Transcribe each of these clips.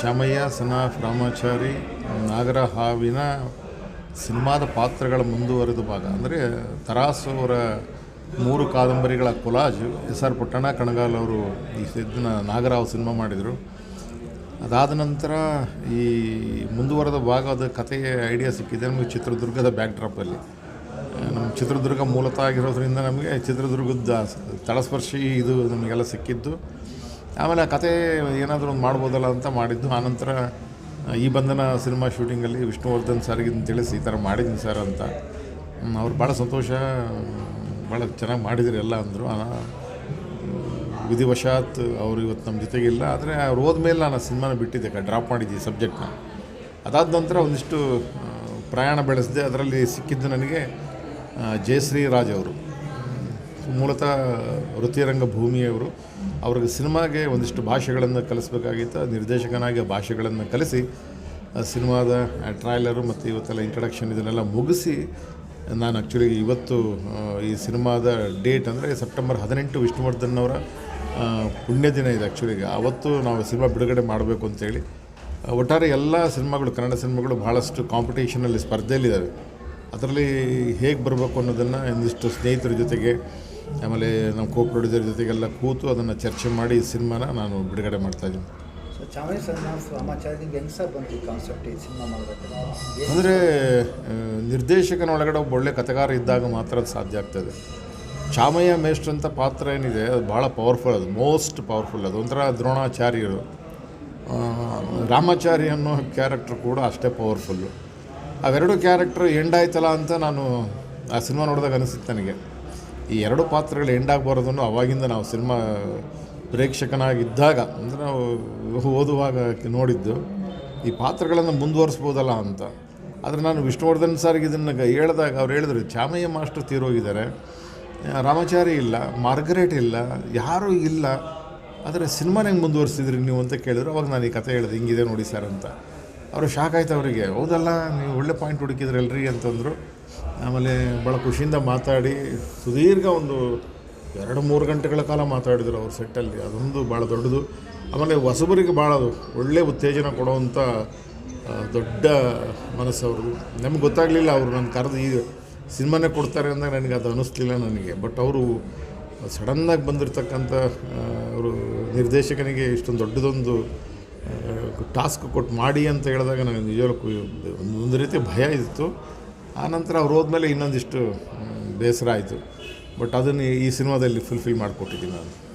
ಚಾಮಯ್ಯ ಸನಾಫ್ ರಾಮಾಚಾರಿ ನಾಗರ ಹಾವಿನ ಸಿನಿಮಾದ ಪಾತ್ರಗಳ ಮುಂದುವರೆದ ಭಾಗ. ಅಂದರೆ ತರಾಸು ಅವರ ಮೂರು ಕಾದಂಬರಿಗಳ collage, S R Puttanna Kanagal ಅವರು ಈ ಇದನ್ನ ನಾಗರಾವ್ ಸಿನಿಮಾ ಮಾಡಿದರು. ಅದಾದ ನಂತರ ಈ ಮುಂದುವರೆದ ಭಾಗದ ಕಥೆಯ ಐಡಿಯಾ ಸಿಕ್ಕಿದೆ. ನಮಗೆ ಚಿತ್ರದುರ್ಗದ ಬ್ಯಾಕ್ಡ್ರಾಪಲ್ಲಿ ನಮ್ಮ ಚಿತ್ರದುರ್ಗ ಮೂಲತಃ ಆಗಿರೋದ್ರಿಂದ ನಮಗೆ ಚಿತ್ರದುರ್ಗದ ತಳಸ್ಪರ್ಶಿ ಇದು ನಮಗೆಲ್ಲ ಸಿಕ್ಕಿದ್ದು. ಆಮೇಲೆ ಆ ಕತೆ ಏನಾದರೂ ಒಂದು ಮಾಡ್ಬೋದಲ್ಲ ಅಂತ ಮಾಡಿದ್ದು. ಆನಂತರ ಈ ಬಂಧನ ಸಿನಿಮಾ ಶೂಟಿಂಗಲ್ಲಿ ವಿಷ್ಣುವರ್ಧನ್ ಸರ್ಗೆ ತಿಳಿಸಿ ಈ ಥರ ಮಾಡಿದ್ದೀನಿ ಸರ್ ಅಂತ. ಅವ್ರು ಭಾಳ ಸಂತೋಷ, ಭಾಳ ಚೆನ್ನಾಗಿ ಮಾಡಿದಿರಿ ಎಲ್ಲ ಅಂದರು. ವಿಧಿವಶಾತ್ ಅವರು ಇವತ್ತು ನಮ್ಮ ಜೊತೆಗಿಲ್ಲ ಆದರೆ ಅವ್ರು ಹೋದ್ಮೇಲೆ ನಾನು ಆ ಸಿನಿಮಾನ ಬಿಟ್ಟಿದ್ದೆ ಡ್ರಾಪ್ ಮಾಡಿದ್ದೆ ಸಬ್ಜೆಕ್ಟ್ನ. ಅದಾದ ನಂತರ ಒಂದಿಷ್ಟು ಪ್ರಯಾಣ ಬೆಳೆಸಿದೆ, ಅದರಲ್ಲಿ ಸಿಕ್ಕಿದ್ದು ನನಗೆ ಜಯಶ್ರೀ ರಾಜ್ ಅವರು. ಮೂಲತಃ ವೃತ್ತಿರಂಗ ಭೂಮಿಯವರು ಅವ್ರಿಗೆ ಸಿನಿಮಾಗೆ ಒಂದಿಷ್ಟು ಭಾಷೆಗಳನ್ನು ಕಲಿಸ್ಬೇಕಾಗಿತ್ತು, ನಿರ್ದೇಶಕನಾಗಿ ಭಾಷೆಗಳನ್ನು ಕಲಿಸಿ ಸಿನಿಮಾದ ಟ್ರೈಲರು ಮತ್ತು ಇವತ್ತೆಲ್ಲ ಇಂಟ್ರಡಕ್ಷನ್ ಇದನ್ನೆಲ್ಲ ಮುಗಿಸಿ, ನಾನು ಆ್ಯಕ್ಚುಲಿ ಇವತ್ತು ಈ ಸಿನಿಮಾದ ಡೇಟ್ ಅಂದರೆ ಸೆಪ್ಟೆಂಬರ್ ಹದಿನೆಂಟು ವಿಷ್ಣುವರ್ಧನ್ ಅವರ ಪುಣ್ಯ ದಿನ ಇದೆ ಆ್ಯಕ್ಚುಲಿಗೆ ಅವತ್ತು ನಾವು ಸಿನಿಮಾ ಬಿಡುಗಡೆ ಮಾಡಬೇಕು ಅಂತೇಳಿ ಒಟ್ಟಾರೆ ಎಲ್ಲ ಸಿನಿಮಾಗಳು, ಕನ್ನಡ ಸಿನಿಮಾಗಳು ಭಾಳಷ್ಟು ಕಾಂಪಿಟೇಷನಲ್ಲಿ ಸ್ಪರ್ಧೆಯಲ್ಲಿದ್ದಾವೆ. ಅದರಲ್ಲಿ ಹೇಗೆ ಬರಬೇಕು ಅನ್ನೋದನ್ನು ಒಂದಿಷ್ಟು ಸ್ನೇಹಿತರ ಜೊತೆಗೆ ಆಮೇಲೆ ನಮ್ಮ ಕೋ ಪ್ರೊಡ್ಯೂಸರ್ ಜೊತೆಗೆಲ್ಲ ಕೂತು ಅದನ್ನು ಚರ್ಚೆ ಮಾಡಿ ಈ ಸಿನಿಮಾನ ನಾನು ಬಿಡುಗಡೆ ಮಾಡ್ತಾಯಿದ್ದೀನಿ ಸೊ ಚಾಮರಾಜ ಸನ್ ಆಫ್ ರಾಮಾಚಾರ್ಯನಿಗೆ ಹೆಂಗೆ ಸರ್ ಬಂತು ಈ ಕಾನ್ಸೆಪ್ಟ್ ಈ ಸಿನಿಮಾ ಮಾಡಬೇಕು ಅಂದರೆ ನಿರ್ದೇಶಕನ ಒಳಗಡೆ ಒಬ್ಬ ಒಳ್ಳೆ ಕಥೆಗಾರ ಇದ್ದಾಗ ಮಾತ್ರ ಅದು ಸಾಧ್ಯ ಆಗ್ತದೆ. ಚಾಮಯ್ಯ ಮೇಷ್ಟ್ರ್ ಅಂತ ಪಾತ್ರ ಏನಿದೆ ಅದು ಭಾಳ ಪವರ್ಫುಲ್ ಅದು ಮೋಸ್ಟ್ ಪವರ್ಫುಲ್ ಅದು ಒಂಥರ ದ್ರೋಣಾಚಾರ್ಯರು. ರಾಮಾಚಾರ್ಯ ರಾಮಾಚಾರಿ ಅನ್ನೋ ಕ್ಯಾರೆಕ್ಟರ್ ಕೂಡ ಅಷ್ಟೇ ಪವರ್ಫುಲ್ಲು ಅವೆರಡು ಕ್ಯಾರೆಕ್ಟರ್ ಎಂಡ್ ಆಯ್ತಲ್ಲ ಅಂತ ನಾನು ಆ ಸಿನಿಮಾ ನೋಡಿದಾಗ ಅನಿಸುತ್ತೆ ನನಗೆ. ಈ ಎರಡು ಪಾತ್ರಗಳು ಎಂಡ್ ಅವಾಗಿಂದ ನಾವು ಸಿನಿಮಾ ಪ್ರೇಕ್ಷಕನಾಗಿದ್ದಾಗ, ಅಂದರೆ ನಾವು ಓದುವಾಗ ನೋಡಿದ್ದು, ಈ ಪಾತ್ರಗಳನ್ನು ಮುಂದುವರಿಸ್ಬೋದಲ್ಲ ಅಂತ. ಆದರೆ ನಾನು ವಿಷ್ಣುವರ್ಧನ್ ಸರ್ಗೆ ಇದನ್ನು ಹೇಳಿದಾಗ ಅವ್ರು ಹೇಳಿದ್ರು, ಚಾಮಯ್ಯ ಮಾಸ್ಟರ್ ತೀರೋಗಿದ್ದಾರೆ, ರಾಮಾಚಾರಿ ಇಲ್ಲ, ಮಾರ್ಗರೇಟ್ ಇಲ್ಲ, ಯಾರೂ ಇಲ್ಲ, ಆದರೆ ಸಿನಿಮಾನ ಹೆಂಗೆ ಮುಂದುವರಿಸಿದ್ರಿ ನೀವು ಅಂತ ಕೇಳಿದ್ರು. ಅವಾಗ ನಾನು ಈ ಕತೆ ಹೇಳಿದೆ, ಹಿಂಗಿದೆ ನೋಡಿ ಸರ್ ಅಂತ. ಅವರು ಶಾಕ್ ಆಯ್ತು ಅವರಿಗೆ, ಹೌದಲ್ಲ, ನೀವು ಒಳ್ಳೆ ಪಾಯಿಂಟ್ ಹುಡುಕಿದ್ರಲ್ರಿ ಅಂತಂದರು. ಆಮೇಲೆ ಭಾಳ ಖುಷಿಯಿಂದ ಮಾತಾಡಿ ಸುದೀರ್ಘ ಒಂದು ಎರಡು ಮೂರು ಗಂಟೆಗಳ ಕಾಲ ಮಾತಾಡಿದರು ಅವ್ರ ಸೆಟ್ಟಲ್ಲಿ. ಅದೊಂದು ಭಾಳ ದೊಡ್ಡದು. ಆಮೇಲೆ ಹೊಸಬರಿಗೆ ಭಾಳ ಒಳ್ಳೆ ಉತ್ತೇಜನ ಕೊಡುವಂಥ ದೊಡ್ಡ ಮನಸ್ಸು ನಮ್ಗೆ ಗೊತ್ತಾಗಲಿಲ್ಲ ಅವರು ನಾನು ಕರೆದು ಈ ಸಿನಿಮಾನೇ ಕೊಡ್ತಾರೆ ಅಂದಾಗ ನನಗೆ ಅದು ಅನ್ನಿಸ್ಲಿಲ್ಲ ನನಗೆ. ಬಟ್ ಅವರು ಸಡನ್ನಾಗಿ ಬಂದಿರತಕ್ಕಂಥ ಅವರು ನಿರ್ದೇಶಕನಿಗೆ ಇಷ್ಟೊಂದು ದೊಡ್ಡದೊಂದು ಟಾಸ್ಕ್ ಕೊಟ್ಟು ಮಾಡಿ ಅಂತ ಹೇಳಿದಾಗ ನನಗೆ ನಿಜವಾಗ್ಲೂ ಒಂದೊಂದು ಒಂದು ರೀತಿ ಭಯ ಇತ್ತು. ಆನಂತರ ಅವ್ರು ಹೋದ್ಮೇಲೆ ಇನ್ನೊಂದಿಷ್ಟು ಬೇಸರ ಆಯಿತು. ಬಟ್ ಅದನ್ನು ಈ ಸಿನಿಮಾದಲ್ಲಿ ಫುಲ್ಫಿಲ್ ಮಾಡಿಕೊಟ್ಟಿದ್ದೀನಿ ನಾನು.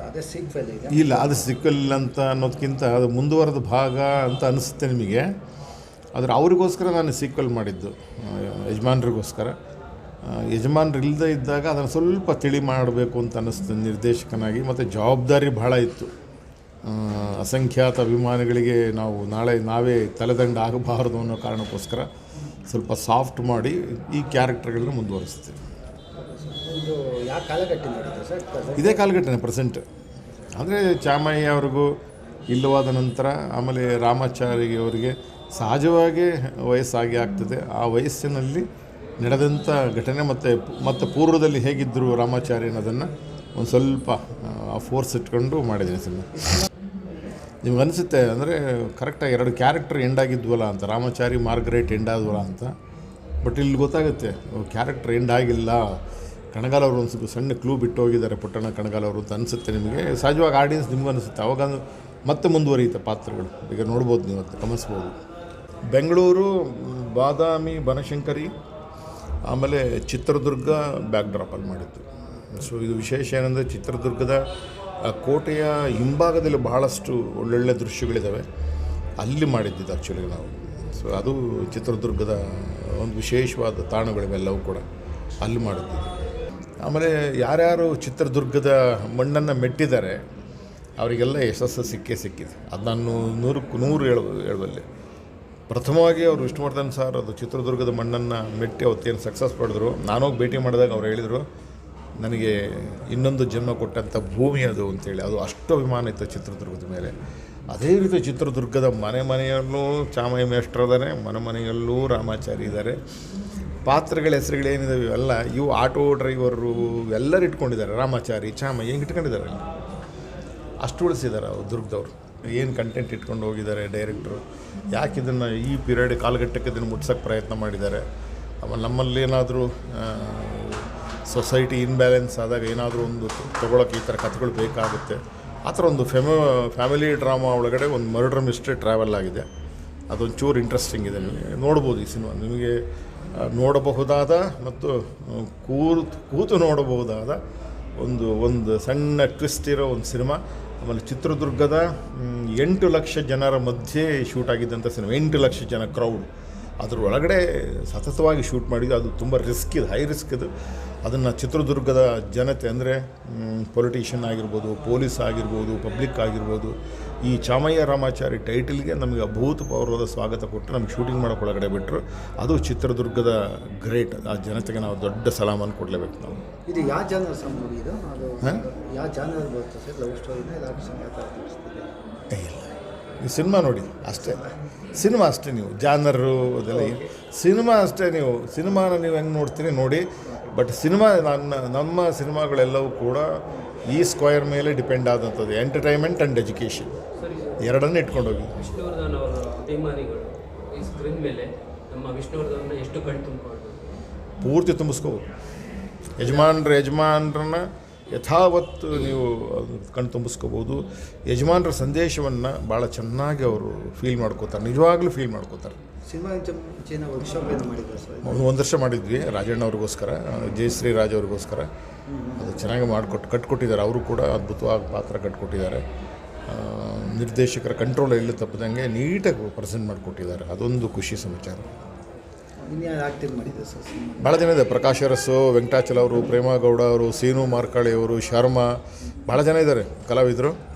ಅದೇ ಸೀಕ್ವೆಲ್ ಇಲ್ಲ ಅದು ಸಿಕ್ಕಲ್ಲ ಅಂತ ಅನ್ನೋದಕ್ಕಿಂತ ಅದು ಮುಂದುವರೆದ ಭಾಗ ಅಂತ ಅನಿಸುತ್ತೆ ನಿಮಗೆ. ಆದರೆ ಅವರಿಗೋಸ್ಕರ ನಾನು ಸೀಕ್ವೆಲ್ ಮಾಡಿದ್ದು ಯಜಮಾನ್ರಿಗೋಸ್ಕರ. ಆ, ಯಜಮಾನ್ರು ಇಲ್ಲದೆ ಇದ್ದಾಗ ಅದನ್ನು ಸ್ವಲ್ಪ ತಿಳಿ ಮಾಡಬೇಕು ಅಂತ ಅನ್ನಿಸ್ತು ನಿರ್ದೇಶಕನಾಗಿ ಮತ್ತು ಜವಾಬ್ದಾರಿ ಭಾಳ ಇತ್ತು. ಅಸಂಖ್ಯಾತ ಅಭಿಮಾನಿಗಳಿಗೆ ನಾವು ನಾಳೆ ನಾವೇ ತಲೆದಂಡ ಆಗಬಾರದು ಅನ್ನೋ ಕಾರಣಕ್ಕೋಸ್ಕರ ಸ್ವಲ್ಪ ಸಾಫ್ಟ್ ಮಾಡಿ ಈ ಕ್ಯಾರೆಕ್ಟರ್ಗಳನ್ನ ಮುಂದುವರಿಸ್ತೀವಿ. ಇದು ಸರ್? ಕಾಲಘಟ್ಟನೆ ಪ್ರೆಸೆಂಟ್ ಅಂದರೆ ಚಾಮಯ್ಯ ಅವ್ರಿಗೂ ಇಲ್ಲವಾದ ನಂತರ ಆಮೇಲೆ ರಾಮಾಚಾರಿಗೆ ಅವರಿಗೆ ಸಹಜವಾಗಿ ವಯಸ್ಸಾಗಿ ಆಗ್ತದೆ. ಆ ವಯಸ್ಸಿನಲ್ಲಿ ನಡೆದಂಥ ಘಟನೆ ಮತ್ತು ಮತ್ತು ಪೂರ್ವದಲ್ಲಿ ಹೇಗಿದ್ದರು ರಾಮಾಚಾರಿ ಅನ್ನೋದನ್ನು ಒಂದು ಸ್ವಲ್ಪ ಫೋರ್ಸ್ ಇಟ್ಕೊಂಡು ಮಾಡಿದ್ದೀನಿ ಸಿನಿಮಾ. ನಿಮ್ಗೆ ಅನಿಸುತ್ತೆ ಅಂದರೆ ಕರೆಕ್ಟಾಗಿ ಎರಡು ಕ್ಯಾರೆಕ್ಟರ್ ಎಂಡ್ ಆಗಿದ್ವಲ್ಲ ಅಂತ, ರಾಮಾಚಾರಿ ಮಾರ್ಗ್ರೇಟ್ ಎಂಡ್ ಆದ್ವಲ್ಲ ಅಂತ. ಬಟ್ ಇಲ್ಲಿ ಗೊತ್ತಾಗುತ್ತೆ ಕ್ಯಾರೆಕ್ಟರ್ ಎಂಡ್ ಆಗಿಲ್ಲ. ಕಣಗಾಲವರು ಒಂದು ಸ್ವಲ್ಪ ಸಣ್ಣ ಕ್ಲೂ ಬಿಟ್ಟು ಹೋಗಿದ್ದಾರೆ ಪುಟ್ಟಣ ಕಣಗಾಲವರು ಅಂತ ಅನಿಸುತ್ತೆ ನಿಮಗೆ. ಸಹಜವಾಗಿ ಆಡಿಯನ್ಸ್ ನಿಮ್ಗೆ ಅನಿಸುತ್ತೆ. ಅವಾಗ ಮತ್ತೆ ಮುಂದುವರಿಯುತ್ತೆ ಪಾತ್ರಗಳು. ಈಗ ನೋಡ್ಬೋದು ನೀವು ಅಂತ, ಗಮನಿಸ್ಬೋದು. ಬೆಂಗಳೂರು, ಬಾದಾಮಿ, ಬನಶಂಕರಿ, ಆಮೇಲೆ ಚಿತ್ರದುರ್ಗ ಬ್ಯಾಕ್ ಡ್ರಾಪಲ್ಲಿ ಮಾಡಿತ್ತು ಸೊ ಇದು ವಿಶೇಷ ಏನಂದರೆ ಚಿತ್ರದುರ್ಗದ ಆ ಕೋಟೆಯ ಹಿಂಭಾಗದಲ್ಲಿ ಬಹಳಷ್ಟು ಒಳ್ಳೊಳ್ಳೆ ದೃಶ್ಯಗಳಿದ್ದಾವೆ ಅಲ್ಲಿ ಮಾಡಿದ್ದಿದ್ದು ಆ್ಯಕ್ಚುಲಿ ನಾವು. ಸೊ ಅದು ಚಿತ್ರದುರ್ಗದ ಒಂದು ವಿಶೇಷವಾದ ತಾಣಗಳಿವೆಲ್ಲವೂ ಕೂಡ ಅಲ್ಲಿ ಮಾಡಿದ್ದಿದ್ದು ಆಮೇಲೆ ಯಾರ್ಯಾರು ಚಿತ್ರದುರ್ಗದ ಮಣ್ಣನ್ನು ಮೆಟ್ಟಿದ್ದಾರೆ, ಅವರಿಗೆಲ್ಲ ಯಶಸ್ಸು ಸಿಕ್ಕೇ ಸಿಕ್ಕಿದೆ. ಅದು ನಾನು ನೂರಕ್ಕೆ ನೂರು ಹೇಳ ಹೇಳಬಲ್ಲೆ ಪ್ರಥಮವಾಗಿ ಅವರು ವಿಷ್ಣುವರ್ಧನ್ ಸರ್ ಅದು ಚಿತ್ರದುರ್ಗದ ಮಣ್ಣನ್ನು ಮೆಟ್ಟಿ ಅವತ್ತೇನು ಸಕ್ಸಸ್ ಪಡೆದ್ರು. ನಾನೋಗಿ ಭೇಟಿ ಮಾಡಿದಾಗ ಅವ್ರು ಹೇಳಿದರು ನನಗೆ ಇನ್ನೊಂದು ಜನ್ಮ ಕೊಟ್ಟಂಥ ಭೂಮಿ ಅದು ಅಂತೇಳಿ, ಅದು ಅಷ್ಟು ಅಭಿಮಾನ ಇತ್ತು ಚಿತ್ರದುರ್ಗದ ಮೇಲೆ. ಅದೇ ರೀತಿ ಚಿತ್ರದುರ್ಗದ ಮನೆ ಮನೆಯಲ್ಲೂ ಚಾಮಯ್ಯ ಮೇಷ್ಟ್ರು ಇದ್ದಾರೆ ಮನೆ ಮನೆಯಲ್ಲೂ ರಾಮಾಚಾರಿ ಇದ್ದಾರೆ ಪಾತ್ರಗಳ ಹೆಸರುಗಳೇನಿದಾವೆ ಇವೆಲ್ಲ, ಇವು ಆಟೋ ಡ್ರೈವರು ಎಲ್ಲರೂ ಇಟ್ಕೊಂಡಿದ್ದಾರೆ, ರಾಮಾಚಾರಿ ಚಾಮಯ್ಯ ಹಿಂಗೆ ಇಟ್ಕೊಂಡಿದ್ದಾರೆ ಅಷ್ಟು ಉಳಿಸಿದ್ದಾರೆ ಅವ್ರು, ದುರ್ಗದವ್ರು. ಏನು ಕಂಟೆಂಟ್ ಇಟ್ಕೊಂಡು ಹೋಗಿದ್ದಾರೆ ಡೈರೆಕ್ಟ್ರು ಯಾಕೆ ಇದನ್ನು ಈ ಪೀರಿಯಡ್ ಕಾಲಘಟ್ಟಕ್ಕೆ ಇದನ್ನು ಮುಟ್ಸೋಕ್ಕೆ ಪ್ರಯತ್ನ ಮಾಡಿದ್ದಾರೆ? ಆಮೇಲೆ ನಮ್ಮಲ್ಲಿ ಏನಾದರೂ ಸೊಸೈಟಿ ಇನ್ಬ್ಯಾಲೆನ್ಸ್ ಆದಾಗ ಏನಾದರೂ ಒಂದು ತೊಗೊಳಕ್ಕೆ ಈ ಥರ ಕಥೆಗಳು ಬೇಕಾಗುತ್ತೆ. ಆ ಥರ ಒಂದು ಫೆಮ ಫ್ಯಾಮಿಲಿ ಡ್ರಾಮಾ ಒಳಗಡೆ ಒಂದು ಮರ್ಡರ್ ಮಿಸ್ಟ್ರಿ ಟ್ರಾವೆಲ್ ಆಗಿದೆ. ಅದೊಂದು ಚೂರು ಇಂಟ್ರೆಸ್ಟಿಂಗ್ ಇದೆ ನೋಡ್ಬೋದು ಈ ಸಿನಿಮಾ. ನಿಮಗೆ ನೋಡಬಹುದಾದ ಮತ್ತು ಕೂತು ಕೂತು ನೋಡಬಹುದಾದ ಒಂದು ಒಂದು ಸಣ್ಣ ಟ್ವಿಸ್ಟ್ ಇರೋ ಒಂದು ಸಿನಿಮಾ. ಆಮೇಲೆ ಚಿತ್ರದುರ್ಗದ ಎಂಟು ಲಕ್ಷ ಜನರ ಮಧ್ಯೆ ಶೂಟ್ ಆಗಿದ್ದಂಥ ಸಿನಿಮಾ. ಎಂಟು ಲಕ್ಷ ಜನ ಕ್ರೌಡ್ ಅದರೊಳಗಡೆ ಸತತವಾಗಿ ಶೂಟ್ ಮಾಡಿದ್ದು, ಅದು ತುಂಬ ರಿಸ್ಕ್ ಇದೆ ಹೈ ರಿಸ್ಕ್ ಇದು. ಅದನ್ನು ಚಿತ್ರದುರ್ಗದ ಜನತೆ ಅಂದರೆ ಪೊಲಿಟಿಷಿಯನ್ ಆಗಿರ್ಬೋದು ಪೊಲೀಸ್ ಆಗಿರ್ಬೋದು ಪಬ್ಲಿಕ್ ಆಗಿರ್ಬೋದು ಈ ಚಾಮಯ್ಯ ರಾಮಾಚಾರಿ ಟೈಟಲ್ಗೆ ನಮಗೆ ಅಭೂತಪೂರ್ವದ ಸ್ವಾಗತ ಕೊಟ್ಟು ನಮ್ಗೆ ಶೂಟಿಂಗ್ ಮಾಡೋಕೆ ಒಳಗಡೆ ಬಿಟ್ಟರು ಅದು ಚಿತ್ರದುರ್ಗದ ಗ್ರೇಟ್ ಆ ಜನತೆಗೆ ನಾವು ದೊಡ್ಡ ಸಲಾಮನ್ನು ಕೊಡಲೇಬೇಕು ನಾವು. ಇದು ಯಾವ ಜಾನರ್ ಸರ್ ಮೂವಿ ಇದು? ಯಾವ ಜಾನರ್ ಬರುತ್ತೆ ಸರ್ ಲವ್ ಸ್ಟೋರಿನ ಇಲ್ಲ. ಈ ಸಿನಿಮಾ ನೋಡಿ ಅಷ್ಟೇ. ಸಿನಿಮಾ ಅಷ್ಟೇ ನೀವು ಜಾನರು ಅದೆಲ್ಲ ಸಿನಿಮಾ ಅಷ್ಟೇ ನೀವು ಸಿನಿಮಾನ ನೀವು ಹೆಂಗೆ ನೋಡ್ತೀರಿ ನೋಡಿ ಬಟ್ ಸಿನಿಮಾ ನನ್ನ ನಮ್ಮ ಸಿನಿಮಾಗಳೆಲ್ಲವೂ ಕೂಡ ಈ ಸ್ಕ್ವಯರ್ ಮೇಲೆ ಡಿಪೆಂಡ್ ಆದಂಥದ್ದು ಎಂಟರ್ಟೈನ್ಮೆಂಟ್ ಆ್ಯಂಡ್ ಎಜುಕೇಷನ್. ಎರಡನ್ನೇ ಇಟ್ಕೊಂಡೋಗಿ. ವಿಷ್ಣುವರ್ಧನ್ ಅವರ ಅಭಿಮಾನಿಗಳು ಈ ಸ್ಕ್ರೀನ್ ಮೇಲೆ ನಮ್ಮ ವಿಷ್ಣುವರ್ಧನ್ನ ಎಷ್ಟು ಕಣ್ ತುಂಬಿಕೊಂಡು ಪೂರ್ತಿ ತುಂಬಿಸ್ಕೋಬೋದು ಯಜಮಾನ್ರ ಯಜಮಾನ್ರನ್ನ ಯಥಾವತ್ತು ನೀವು ಕಣ್ ತುಂಬಿಸ್ಕೋಬೋದು. ಯಜಮಾನ್ರ ಸಂದೇಶವನ್ನು ಭಾಳ ಚೆನ್ನಾಗಿ ಅವರು ಫೀಲ್ ಮಾಡ್ಕೋತಾರೆ. ನಿಜವಾಗ್ಲೂ ಫೀಲ್ ಮಾಡ್ಕೋತಾರೆ. ಒಂದು ಒಂದು ವರ್ಷ ಮಾಡಿದ್ವಿ ರಾಜಣ್ಣ ಅವ್ರಿಗೋಸ್ಕರ ಜಯಶ್ರೀ ರಾಜ್ ಅವ್ರಿಗೋಸ್ಕರ. ಅದು ಚೆನ್ನಾಗಿ ಮಾಡಿಕೊಟ್ಟು ಕಟ್ಕೊಟ್ಟಿದ್ದಾರೆ. ಅವರು ಕೂಡ ಅದ್ಭುತವಾಗಿ ಪಾತ್ರ ಕಟ್ಕೊಟ್ಟಿದ್ದಾರೆ. ನಿರ್ದೇಶಕರ ಕಂಟ್ರೋಲ್ ಎಲ್ಲಿ ತಪ್ಪದಂಗೆ ನೀಟಾಗಿ ಪ್ರೆಸೆಂಟ್ ಮಾಡಿಕೊಟ್ಟಿದ್ದಾರೆ. ಅದೊಂದು ಖುಷಿ ಸಮಾಚಾರ ಇನ್ಯಾರು ಆ್ಯಕ್ಟಿಂಗ್ ಮಾಡಿದ್ರು ಸರ್ ಸಿನಿಮಾ ಭಾಳ ಜನ ಇದೆ. ಪ್ರಕಾಶ್ ಅರಸು, ವೆಂಕಟಾಚಲ ಅವರು, ಪ್ರೇಮಗೌಡ ಅವರು, ಸೀನು ಮಾರ್ಕಾಳಿ ಅವರು, ಶರ್ಮಾ ಭಾಳ ಜನ ಇದ್ದಾರೆ ಕಲಾವಿದರು.